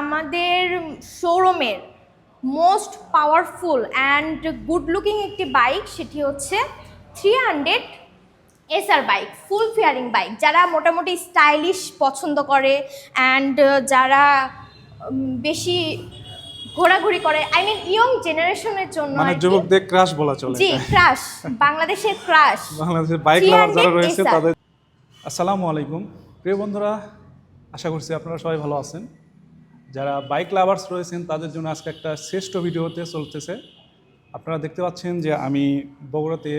আমাদের শোরুমের most powerful and good looking একটি বাইক সেটি হচ্ছে three hundred SR bike full fairing bike যারা মোটামুটি স্টাইলিশ পছন্দ করে অ্যান্ড যারা বেশি ঘোরাঘুরি করে আই মিন ইয়ং জেনারেশনের জন্য মানে যুবকদের ক্রাশ বলা চলে। জি ক্রাশ বাংলাদেশের ক্রাশ বাংলাদেশের বাইক লাভার যারা রয়েছে তাদের আসসালামু আলাইকুম। প্রিয় বন্ধুরা আশা করছি আপনারা সবাই ভালো আছেন। যারা বাইক লাভার্স রয়েছেন, তাদের জন্য আজকে একটা শ্রেষ্ঠ ভিডিওতে চলতেছে। আপনারা দেখতে পাচ্ছেন যে আমি বগুড়াতে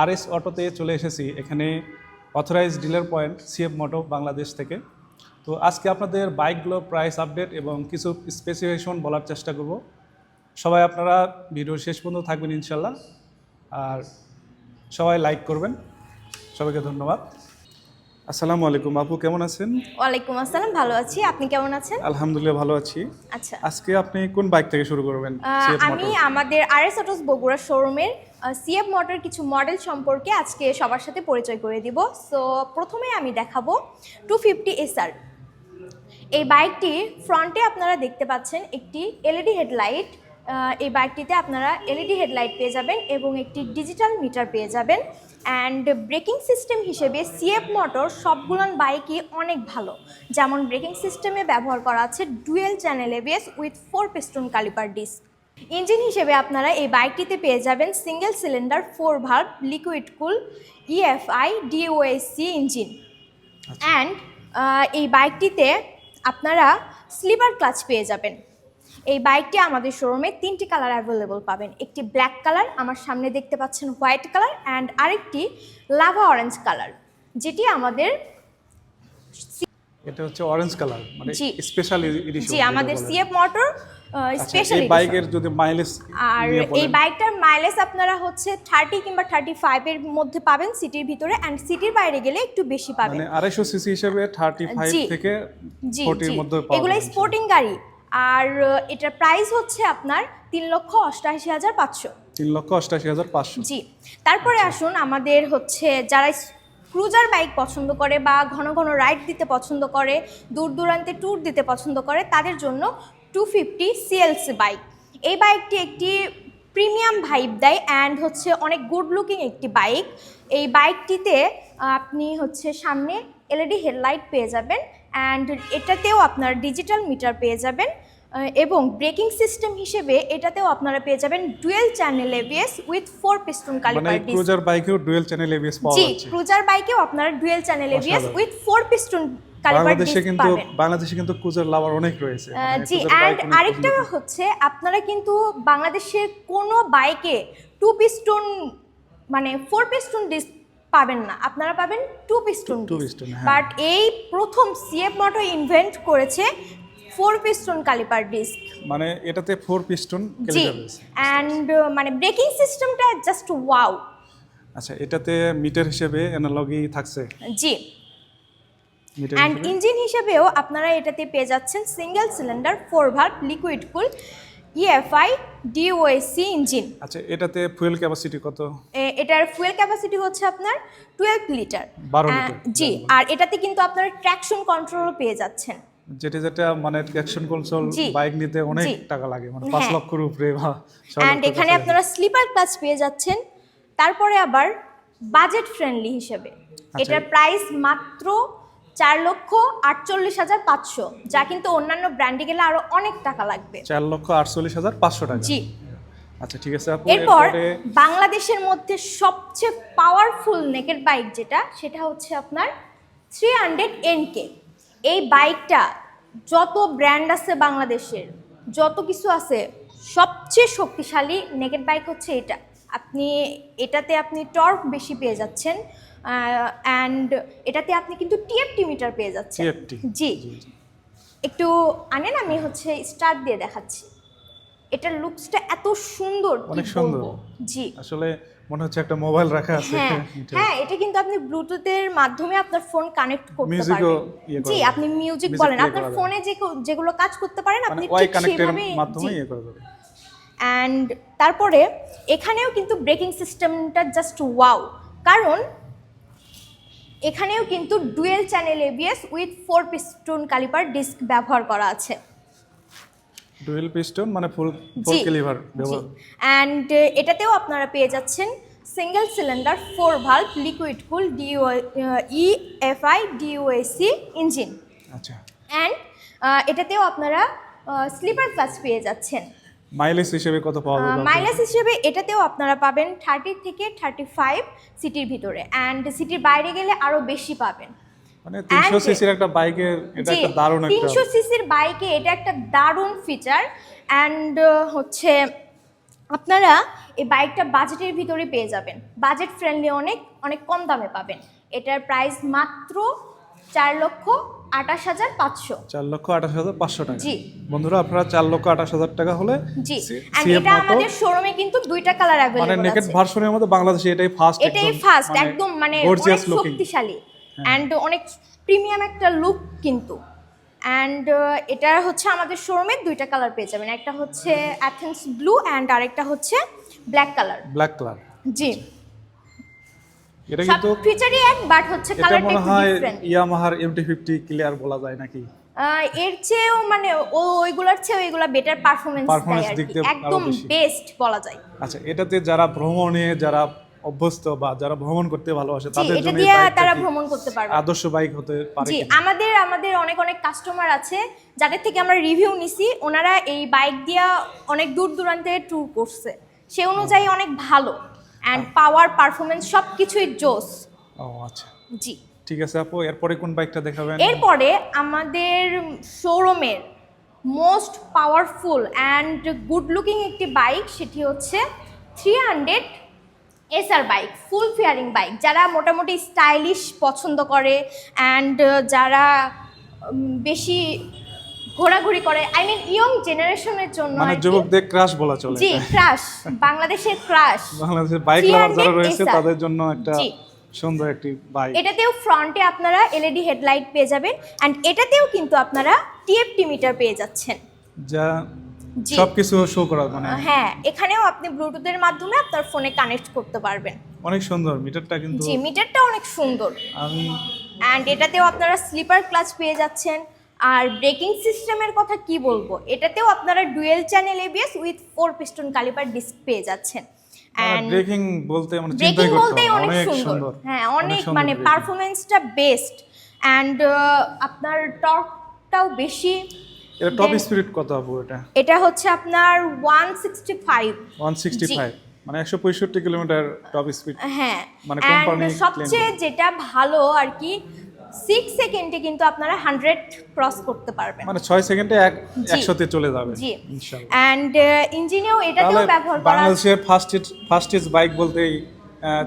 আর এস অটোতে চলে এসেছি। এখানে authorize dealer point CF moto Bangladesh থেকে। তো আজকে আপনাদের বাইকগুলো প্রাইস আপডেট এবং কিছু স্পেসিফিকেশন বলার চেষ্টা করব। সবাই আপনারা ভিডিও শেষ পর্যন্ত থাকবেন ইনশাল্লাহ। আর সবাই লাইক করবেন। সবাইকে ধন্যবাদ। আসসালামু আলাইকুম আপু কেমন আছেন? ওয়ালাইকুম আসসালাম ভালো আছি। আপনি কেমন আছেন? আলহামদুলিল্লাহ ভালো আছি। আচ্ছা। আজকে আপনি কোন বাইক থেকে শুরু করবেন? আমি আমাদের আর এস অটোস বগুড়া শোরুমের সিএফ মোটর কিছু মডেল সম্পর্কে আজকে সবার সাথে পরিচয় করে দিব। সো প্রথমে আমি দেখাবো টু ফিফটি এসআর এই বাইকটি ফ্রন্টে আপনারা দেখতে পাচ্ছেন একটি এলইডি হেডলাইট এই বাইকটিতে আপনারা এলইডি হেডলাইট পেয়ে যাবেন এবং একটি ডিজিটাল মিটার পেয়ে যাবেন। অ্যান্ড ব্রেকিং সিস্টেম হিসেবে সিএফ মোটর সবগুলান বাইকই অনেক ভালো। যেমন ব্রেকিং সিস্টেমে ব্যবহার করা আছে dual channel ABS with four piston caliper disc engine হিসেবে আপনারা এই বাইকটিতে পেয়ে যাবেন single cylinder four valve liquid cool EFI DOSC engine and এই বাইকটিতে আপনারা স্লিপার ক্লাচ পেয়ে যাবেন। এই বাইকটি আমাদের শোরুমে তিনটি কালার অ্যাভেলেবল পাবেন। একটি ব্ল্যাক কালার আমার সামনে দেখতে পাচ্ছেন হোয়াইট কালার অ্যান্ড আরেকটি লাভা অরেঞ্জ কালার যেটি আমাদের এটা হচ্ছে অরেঞ্জ কালার মানে স্পেশাল এডিশন জি আমাদের সিএফ মোটর স্পেশাল এই বাইকের যদি মাইলেজ আর এই বাইকটার মাইলেজ আপনারা হচ্ছে থার্টি কিংবা থার্টি ফাইভের মধ্যে পাবেন সিটির ভিতরে অ্যান্ড সিটির বাইরে গেলে একটু বেশি পাবেন। মানে আড়াইশো সিসি হিসেবে থার্টি ফাইভ জি। থেকে জি ফোর্টির জি। মধ্যে পাওয়া এগুলো স্পোর্টিং গাড়ি। আর এটার প্রাইস হচ্ছে আপনার তিন লক্ষ অষ্টাশি হাজার পাঁচশো। তিন লক্ষ অষ্টাশি হাজার পাঁচশো। জি। তারপরে আসুন আমাদের হচ্ছে যারা ক্রুজার বাইক পছন্দ করে বা ঘন ঘন রাইড দিতে পছন্দ করে দূর দূরান্তে ট্যুর দিতে পছন্দ করে তাদের জন্য টু ফিফটি সিএলসি বাইক এই বাইকটি একটি প্রিমিয়াম ভাইব দেয় অ্যান্ড হচ্ছে অনেক গুড লুকিং একটি বাইক এই বাইকটিতে আপনি হচ্ছে সামনে এলইডি হেডলাইট পেয়ে যাবেন। অ্যান্ড এটাতেও আপনার ডিজিটাল মিটার পেয়ে যাবেন এবং ব্রেকিং সিস্টেম হিসেবে এটাতেও আপনারা পেয়ে যাবেন dual channel ABS with four piston caliper disc cruiser বাইকেও dual channel ABS পাওয়া যাচ্ছে। জি ক্রুজার বাইকেও আপনারা dual channel ABS with four piston বাংলাদেশে কিন্তু বাংলাদেশে কিন্তু ক্রুজার লাভার অনেক রয়েছে। মানে জি অ্যান্ড আরেকটা হচ্ছে আপনারা কিন্তু বাংলাদেশের কোনো বাইকে টু পিস্টন মানে ফোর পিস্টন ডিস্ক পাবেন না। আপনারা পাবেন টু পিস্টন। বাট এই প্রথম সিএফ মোটো ইনভেন্ট করেছে ফোর পিস্টন কালিপার ডিস্ক মানে এটাতে ফোর পিস্টন জি অ্যান্ড মানে ব্রেকিং সিস্টেমটা জাস্ট ওয়াও আচ্ছা এটাতে মিটার হিসেবে অ্যানালগি থাকছে? জি। অ্যান্ড ইঞ্জিন হিসেবেও আপনারা এটাতে পেয়ে যাচ্ছেন single cylinder four valve liquid cool EFI DOSC engine আচ্ছা এটাতে ফুয়েল ক্যাপাসিটি কত? এটার ফুয়েল ক্যাপাসিটি হচ্ছে আপনার টুয়েলভ লিটার 12 লিটার। জি আর এটাতে কিন্তু আপনারা ট্র্যাকশন কন্ট্রোলও পেয়ে যাচ্ছেন। যেটা যেটা মানে ট্র্যাকশন কনসোল বাইক নিতে অনেক টাকা লাগে মানে পাঁচ হ্যাঁ। লক্ষের উপরে বা অ্যান্ড এখানে আপনারা স্লিপার ক্লাচ পেয়ে যাচ্ছেন। তারপরে আবার বাজেট ফ্রেন্ডলি হিসেবে। আচ্ছা। এটার প্রাইস মাত্র চার লক্ষ আটচল্লিশ হাজার পাঁচশো যা কিন্তু অন্যান্য ব্র্যান্ডে গেলে আরও অনেক টাকা লাগবে। চার লক্ষ আটচল্লিশ হাজার পাঁচশো টাকা। জি। আচ্ছা ঠিক আছে আপু এরপর বাংলাদেশের মধ্যে সবচেয়ে পাওয়ারফুল নেকের বাইক যেটা সেটা হচ্ছে আপনার থ্রি হান্ড্রেড এন কে এই বাইকটা যত ব্র্যান্ড আছে বাংলাদেশের যত কিছু আছে সবচেয়ে শক্তিশালী নেকের বাইক হচ্ছে এটা। আপনি এটাতে আপনি টর্ক বেশি পেয়ে যাচ্ছেন। অ্যান্ড এটাতে আপনি কিন্তু টিএফটি মিটার পেয়ে যাচ্ছেন। জি। একটু আনেন আমি হচ্ছে স্টার্ট দিয়ে দেখাচ্ছি। এটার লুকসটা এত সুন্দর অনেক সুন্দর। জি। আসলে মনে হচ্ছে একটা মোবাইল রাখা আছে। হ্যাঁ। এটা। হ্যাঁ এটা কিন্তু আপনি ব্লুটুথের মাধ্যমে আপনার ফোন কানেক্ট করতে পারবেন। ইয়ে জি আপনি মিউজিক বলেন। আপনার ফোনে যে যেগুলো কাজ করতে পারেন মানে আপনি ঠিক সেভাবে মাধ্যমে ইয়ে করা যাবে। অ্যান্ড তারপরে এখানেও কিন্তু ব্রেকিং সিস্টেমটা জাস্ট ওয়াও কারণ এখানেও কিন্তু dual channel ABS with four piston caliper disc ব্যবহার করা আছে। ডুয়েল পিস্টন মানে ফুল ফুল জি ব্যবহার। অ্যান্ড এটাতেও আপনারা পেয়ে যাচ্ছেন single cylinder four valve liquid cool DO E F I DOSC engine আচ্ছা। অ্যান্ড এটাতেও আপনারা স্লিপার ক্লাস পেয়ে যাচ্ছেন। মাইলেজ হিসেবে কত পাওয়া যাবে মাইলেজ হিসেবে এটাতেও আপনারা পাবেন থার্টি থেকে থার্টি ফাইভ সিটির ভিতরে অ্যান্ড সিটির বাইরে গেলে আরও বেশি পাবেন। মানে তিনশো And- সিসির একটা বাইকের এটা একটা দারুণ একটা তিনশো সিসির বাইকে এটা একটা দারুণ ফিচার অ্যান্ড হচ্ছে আপনারা এই বাইকটা বাজেটের ভিতরে পেয়ে যাবেন। বাজেট ফ্রেন্ডলি অনেক অনেক কম দামে পাবেন। এটার প্রাইস মাত্র চার লক্ষ আঠাশ হাজার পাঁচশো। চার লক্ষ আঠাশ হাজার পাঁচশো টাকা। জি। বন্ধুরা আপনারা চার লক্ষ আঠাশ হাজার টাকা হলে জি। CF এটা আমাদের শোরুমে কিন্তু দুইটা কালার মানে অ্যাভেলেবল নেকেট আছে ভার্সনের বাংলাদেশে এটাই ফার্স্ট এটাই ফার্স্ট একদম মানে অনেক শক্তিশালী। অ্যান্ড অনেক প্রিমিয়াম একটা লুক কিন্তু। অ্যান্ড এটা হচ্ছে আমাদের শোরুমে দুইটা কালার পেয়ে যাবেন। একটা হচ্ছে অ্যাথেন্স ব্লু অ্যান্ড আরেকটা হচ্ছে ব্ল্যাক কালার ব্ল্যাক কালার জি। এটা কিন্তু ফিচারই এক বাট হচ্ছে কালারটা একটু ডিফারেন্ট ইয়ামাহার এমটি ফিফটি ক্লিয়ার বলা যায় নাকি? এর চেয়েও মানে ওইগুলোর চেয়েও এগুলা বেটার পারফরমেন্স দেয় Performance দিক কি। একদম বেস্ট বলা যায়। আচ্ছা এটাতে যারা ভ্রমণে যারা অভ্যস্ত বা যারা ভ্রমণ করতে ভালোবাসে তাদের জন্য তারা ভ্রমণ করতে পারবে। আদর্শ বাইক হতে পারে জি আমাদের আমাদের অনেক অনেক কাস্টমার আছে যাদের থেকে আমরা রিভিউ নিছি ওনারা এই বাইক দিয়া অনেক দূর দূরান্তে ট্যুর করছে। সে অনুযায়ী অনেক ভালো। অ্যান্ড পাওয়ার পারফরমেন্স সব কিছুই জোস। ও আচ্ছা। জি। ঠিক আছে আপু এরপরে কোন বাইকটা দেখাবেন? এরপরে আমাদের শোরুমের most powerful and good looking একটি বাইক সেটি হচ্ছে three hundred SR bike full fairing bike যারা মোটামুটি স্টাইলিশ পছন্দ করে অ্যান্ড যারা বেশি ঘোরাঘুরি করে আই মিন ইয়ং জেনারেশনের জন্য মানে যুবকদের ক্রাশ বলা চলে জি। ক্রাশ বাংলাদেশের ক্রাশ বাংলাদেশের বাইক লাভার যারা রয়েছে তাদের জন্য একটা সুন্দর একটি বাইক এটাতেও ফ্রন্টে আপনারা এলইডি হেডলাইট পেয়ে যাবেন অ্যান্ড এটাতেও কিন্তু আপনারা টিএফটি মিটার পেয়ে যাচ্ছেন। যা সবকিছু শো করা মানে হ্যাঁ এখানেও আপনি ব্লুটুথের মাধ্যমে আপনার ফোনে কানেক্ট করতে পারবেন। অনেক সুন্দর মিটারটা কিন্তু জি মিটারটা অনেক সুন্দর। আমি অ্যান্ড এটাতেও আপনারা স্লিপার ক্লাচ পেয়ে যাচ্ছেন। আর ব্রেকিং সিস্টেমের কথা কি বলব? এটাতেও আপনারা dual channel ABS with four piston caliper disc পেয়ে যাচ্ছেন। ব্রেকিং বলতে মানে ব্রেকিং। অনেক সুন্দর। হ্যাঁ অনেক মানে। পারফরমেন্সটা বেস্ট অ্যান্ড আপনার টর্কটাও বেশি। এটা টপ স্পিড কত আপু এটা। এটা হচ্ছে আপনার one sixty five one sixty five মানে একশো পঁয়ষট্টি কিলোমিটার টপ স্পিড হ্যাঁ মানে company সবচেয়ে যেটা ভালো আর কি সিক্স সেকেন্ডে কিন্তু আপনারা হান্ড্রেড ক্রস করতে পারবেন। মানে ছয় সেকেন্ডে এক। একশোতে চলে যাবে। জি। অ্যান্ড ইঞ্জিনেও এটাতেও তাহলে ব্যবহার করা বাংলাদেশের ফার্স্ট ফার্স্ট ইজ বাইক বলতেই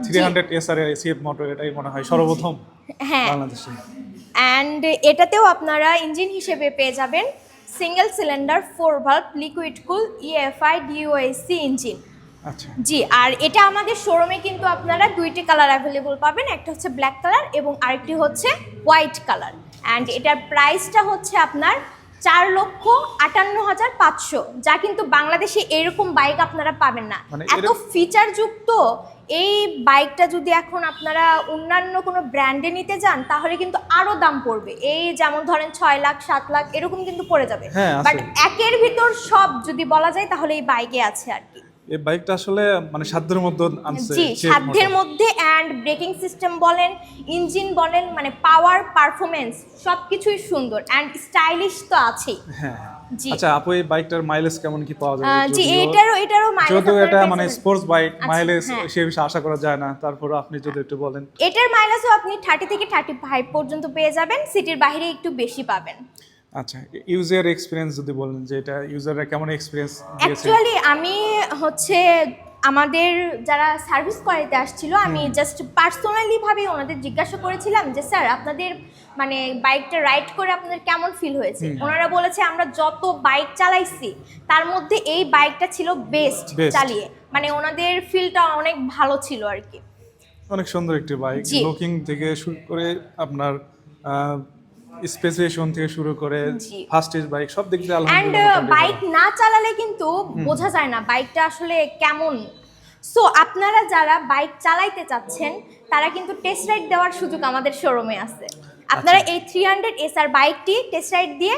three hundred S R CF motor এটাই মনে হয় সর্বপ্রথম হ্যাঁ। বাংলাদেশে। অ্যান্ড এটাতেও আপনারা ইঞ্জিন হিসেবে পেয়ে যাবেন single cylinder four valve liquid cool EFI DOSC engine জি আর এটা আমাদের শোরুমে কিন্তু আপনারা দুইটি কালার অ্যাভেলেবল পাবেন একটা হচ্ছে ব্ল্যাক কালার এবং আরেকটি হচ্ছে হোয়াইট কালার অ্যান্ড এটার প্রাইসটা হচ্ছে আপনার চার লক্ষ আটান্ন হাজার পাঁচশো যা কিন্তু বাংলাদেশে এরকম বাইক আপনারা পাবেন না। মানে এত ফিচার যুক্ত এই বাইকটা যদি এখন আপনারা অন্যান্য কোনো ব্র্যান্ডে নিতে যান তাহলে কিন্তু আরও দাম পড়বে। এই যেমন ধরেন ছয় লাখ সাত লাখ এরকম কিন্তু পড়ে যাবে। হ্যাঁ, বাট একের ভিতর সব যদি বলা যায় তাহলে এই বাইকে আছে আর কি। এই বাইকটা আসলে মানে সাধ্যের মধ্যে আনছে জি সাধ্যের মধ্যে অ্যান্ড ব্রেকিং সিস্টেম বলেন ইঞ্জিন বলেন মানে পাওয়ার পারফরমেন্স সব কিছুই সুন্দর অ্যান্ড স্টাইলিশ তো আছেই। হ্যাঁ জি। আচ্ছা আপু এই বাইকটার মাইলেজ কেমন কি পাওয়া যাবে জি এটারও এটারও mileage যেহেতু এটা মানে স্পোর্টস বাইক মাইলেজ হ্যাঁ। সে বিষয়ে আশা করা যায় না। তারপরে আপনি যদি একটু বলেন। এটার মাইলেজও আপনি থার্টি থেকে থার্টি ফাইভ পর্যন্ত পেয়ে যাবেন সিটির বাইরে একটু বেশি পাবেন। আচ্ছা ইউজার এক্সপিরিয়েন্স যদি বলেন যে এটা ইউজাররা কেমন এক্সপিরিয়েন্স অ্যাকচুয়ালি আমি হচ্ছে আমাদের যারা সার্ভিস করাইতে আসছিল আমি জাস্ট পার্সোনালি ভাবে ওনাদের জিজ্ঞাসা করেছিলাম যে স্যার আপনাদের মানে বাইকটা রাইড করে আপনাদের কেমন ফিল হয়েছে? ওনারা বলেছে আমরা যত বাইক চালাইছি তার মধ্যে এই বাইকটা ছিল বেস্ট চালিয়ে। মানে ওনাদের ফিলটা অনেক ভালো ছিল আর কি। অনেক সুন্দর একটি বাইক লুকিং থেকে শুরু করে আপনার স্পেসিফিকেশন থেকে শুরু করে। ফার্স্ট এজ বাইক সব দিক দিয়ে আলহামদুলিল্লাহ মোটামুটি বাইক না চালালে কিন্তু বোঝা যায় না বাইকটা আসলে কেমন সো আপনারা যারা বাইক চালাইতে চাচ্ছেন তারা কিন্তু টেস্ট রাইড দেওয়ার সুযোগ আমাদের শোরুমে আছে আপনারা আচ্ছা। এই থ্রি হান্ড্রেড এস আর বাইকটি টেস্ট রাইড দিয়ে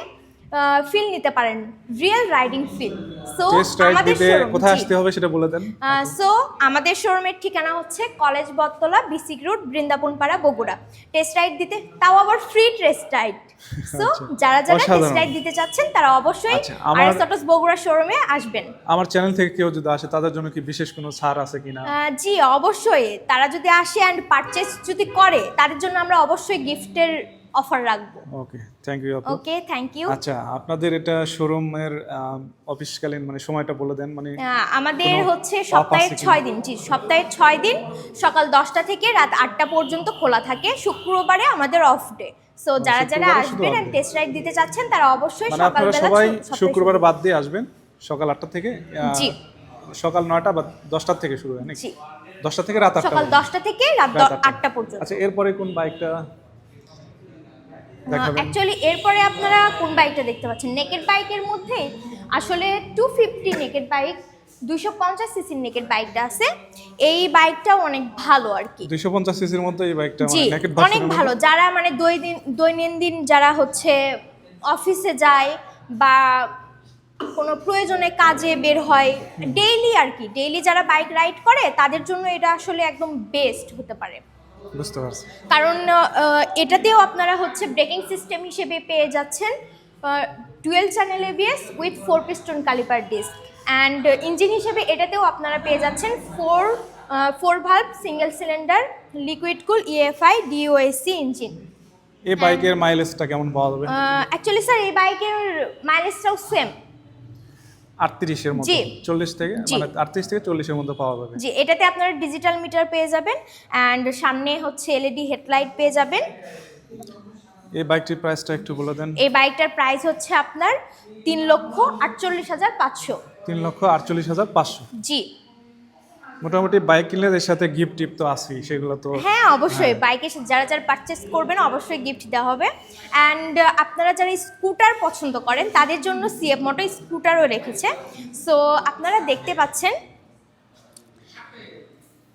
ফিল নিতে পারেন। রিয়েল রাইডিং ফিল সো আমাদের কোথায়। আসতে হবে সেটা বলে দেন। সো আমাদের শোরুমের ঠিকানা হচ্ছে college Battala BSCIC road Brindabanpara Bogura. Test ride দিতে তাও আবার ফ্রি টেস্ট রাইড সো আচ্ছা। যারা যারা টেস্ট রাইড দিতে চাচ্ছেন তারা অবশ্যই আচ্ছা, আমার- আরিস্টটস বগুড়া শোরুমে আসবেন। আমার চ্যানেল থেকে কেউ যদি আসে তাদের জন্য কি বিশেষ কোনো ছাড় আছে কিনা? জি অবশ্যই। তারা যদি আসে অ্যান্ড পারচেস যদি করে তাদের জন্য আমরা অবশ্যই গিফটের অফার রাখব। Okay thank you okay thank you আচ্ছা আপনাদের এটা শোরুমের অফিসকালীন মানে সময়টা বলে দেন মানে আমাদের হচ্ছে সপ্তাহে ছয় দিন জি সপ্তাহে ছয় দিন সকাল দশটা থেকে রাত আটটা পর্যন্ত খোলা থাকে শুক্রবারে আমাদের অফ ডে সো যারা যারা আসবেন day? টেস্ট রাইড দিতে চাচ্ছেন তারা অবশ্যই মানে আপনারা সকালবেলা সবাই শুক্রবার বাদ দিয়ে আসবেন সকাল আটটা থেকে জি। সকাল নয়টা বা দশটার থেকে শুরু হয় নাকি? জি। দশটা থেকে রাত আটটা সকাল। দশটা থেকে রাত আটটা। পর্যন্ত। আচ্ছা এরপরে কোন বাইকটা অ্যাকচুয়ালি এরপরে আপনারা কোন বাইকটা দেখতে পাচ্ছেন? নেকেড বাইকের মধ্যে আসলে টু ফিফটি নেকেড বাইক দুইশো পঞ্চাশ সিসির নেকেড বাইকটা আছে। এই বাইকটা অনেক ভালো আর কি। দুইশো পঞ্চাশ সিসির মধ্যে এই বাইকটা জি মানে অনেক ভালো। যারা মানে দৈনিন দৈনন্দিন যারা হচ্ছে অফিসে যায় বা কোনো প্রয়োজনে কাজে বের হয় ডেইলি আর কি। ডেইলি যারা বাইক রাইড করে তাদের জন্য এটা আসলে একদম বেস্ট হতে পারে। বুঝতে পারছি। কারণ এটাতেও আপনারা হচ্ছে ব্রেকিং সিস্টেম হিসেবে পেয়ে যাচ্ছেন twelve channel ABS with four piston caliper disc. And engine হিসেবে এটাতেও আপনারা পেয়ে যাচ্ছেন four four valve single cylinder liquid cool EFI DOSC engine. এই বাইকের মাইলেজটা কেমন পাওয়া যাবে? অ্যাকচুয়ালি স্যার এই বাইকের মাইলেজটাও সেম আটত্রিশের মতো। চল্লিশ থেকে মানে আটত্রিশ থেকে চল্লিশের মধ্যে পাওয়া যাবে। জি এটাতে আপনারা ডিজিটাল মিটার পেয়ে যাবেন অ্যান্ড সামনে হচ্ছে এলইডি হেডলাইট পেয়ে যাবেন। এই বাইকটির প্রাইসটা একটু বলে দেন। এই বাইকটার প্রাইস হচ্ছে আপনার তিন লক্ষ আটচল্লিশ হাজার পাঁচশো। তিন লক্ষ আটচল্লিশ হাজার পাঁচশো। জি। মোটামুটি বাইক কিনলে এর সাথে গিফট টিপ তো আছেই সেগুলো তো হ্যাঁ অবশ্যই। বাইকে যারা যারা পারচেস করবেন অবশ্যই গিফট দেওয়া হবে। অ্যান্ড আপনারা যারা স্কুটার পছন্দ করেন তাদের জন্য সিএফ মোটো স্কুটারও রেখেছে। সো আপনারা দেখতে পাচ্ছেন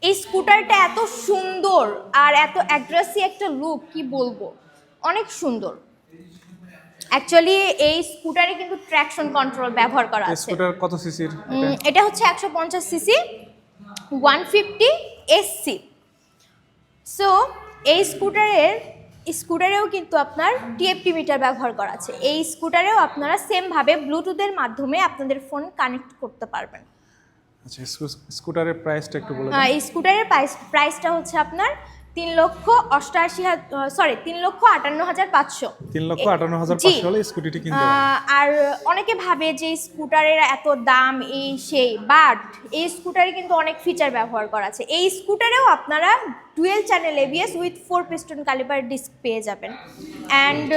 এই স্কুটারটা এত সুন্দর আর এত অ্যাগ্রেসিভ একটা লুক কি বলব? অনেক সুন্দর। অ্যাকচুয়ালি এই স্কুটারে কিন্তু ট্র্যাকশন কন্ট্রোল ব্যবহার করা আছে। স্কুটার কত সিসির এটা? হচ্ছে একশো পঞ্চাশ CC one fifty SC so এই স্কুটারের স্কুটারেও কিন্তু আপনার টিএফটি মিটার ব্যবহার করা আছে। এই স্কুটারেও আপনারা সেমভাবে ব্লুটুথের মাধ্যমে আপনাদের ফোন কানেক্ট করতে পারবেন। আচ্ছা স্কুটারের প্রাইসটা একটু বলুন এই স্কুটারের প্রাইস প্রাইসটা হচ্ছে আপনার তিন লক্ষ অষ্টআশি সরি তিন লক্ষ আটান্ন হাজার পাঁচশো। তিন লক্ষ আটান্ন হাজার। পাঁচশো হলে স্কুটিটি কিনতে আর অনেকে ভাবে যে স্কুটারের এত দাম এই সেই বাট এই স্কুটারে কিন্তু অনেক ফিচার ব্যবহার করা আছে। এই স্কুটারেও আপনারা twelve channel ABS with four piston caliper disc পেয়ে যাবেন। অ্যান্ড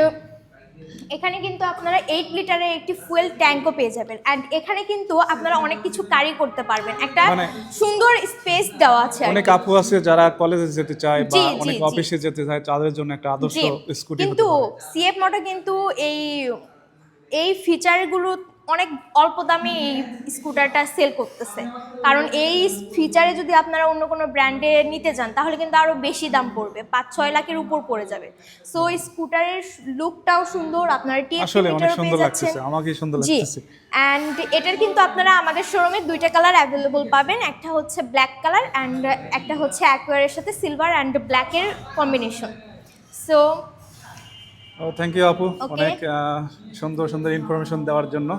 এখানে কিন্তু আপনারা এইট লিটারের একটি ফুয়েল ট্যাঙ্কও পেয়ে যাবেন। অ্যান্ড এখানে কিন্তু আপনারা অনেক কিছু কারি করতে পারবেন। একটা মানে- সুন্দর স্পেস দেওয়া আছে অনেক আপু আছে যারা কলেজে যেতে চায় বা অনেক অফিসে যেতে চায় তাদের জন্য একটা আদর্শ স্কুটি কিন্তু সিএফ মোটর কিন্তু এই এই ফিচারগুলো অনেক অল্প দামে এই স্কুটারটা সেল করতেছে। কারণ এই ফিচারে যদি আপনারা অন্য কোনো ব্র্যান্ডে নিতে যান তাহলে কিন্তু আরও বেশি দাম পড়বে পাঁচ ছয় লাখের উপর পড়ে যাবে। সো এই স্কুটারের লুকটাও সুন্দর আপনারা টিএফটি আসলে অনেক মিটারও সুন্দর পেয়ে যাচ্ছেন। লাগতেছে সুন্দর জি অ্যান্ড এটার কিন্তু আপনারা আমাদের শোরুমে দুইটা কালার অ্যাভেলেবল পাবেন একটা হচ্ছে ব্ল্যাক কালার অ্যান্ড একটা হচ্ছে অ্যাকোয়ারের সাথে সিলভার অ্যান্ড ব্ল্যাকের কম্বিনেশন সো থ্যাংক ইউ আপু অনেক সুন্দর সুন্দর ইনফরমেশন দেওয়ার জন্য।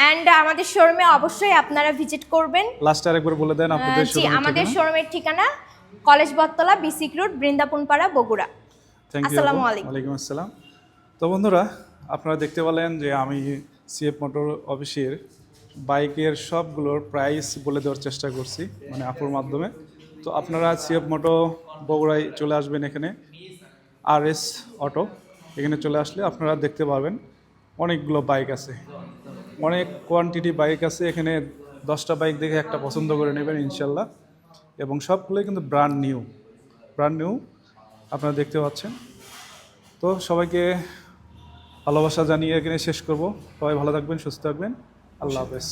অ্যান্ড আমাদের শোরুমে অবশ্যই আপনারা ভিজিট করবেন। লাস্ট আরেকবার বলে দেন আপনাদের জি আমাদের শোরুমের ঠিকানা college Battala BSCIC road Brindabanpara Bogura. Thank you আসসালামু আলাইকুম। ওয়ালাইকুম আসসালাম। তো বন্ধুরা আপনারা দেখতে পেলেন যে আমি সিএফ মোটর অফিসের বাইকের সবগুলোর প্রাইস বলে দেওয়ার চেষ্টা করছি মানে আপুর মাধ্যমে। তো আপনারা সিএফ মোটো বগুড়ায় চলে আসবেন এখানে আর এস অটো এখানে চলে আসলে আপনারা দেখতে পাবেন অনেকগুলো বাইক আছে। অনেক কোয়ান্টিটি বাইক আছে। এখানে দশটা বাইক দেখে একটা পছন্দ করে নেবেন ইনশাল্লাহ। এবং সবগুলোই কিন্তু ব্র্যান্ড নিউ ব্র্যান্ড নিউ আপনারা দেখতে পাচ্ছেন। তো সবাইকে ভালোবাসা জানিয়ে এখানে শেষ করব। সবাই ভালো থাকবেন, সুস্থ থাকবেন। আল্লাহ হাফেজ।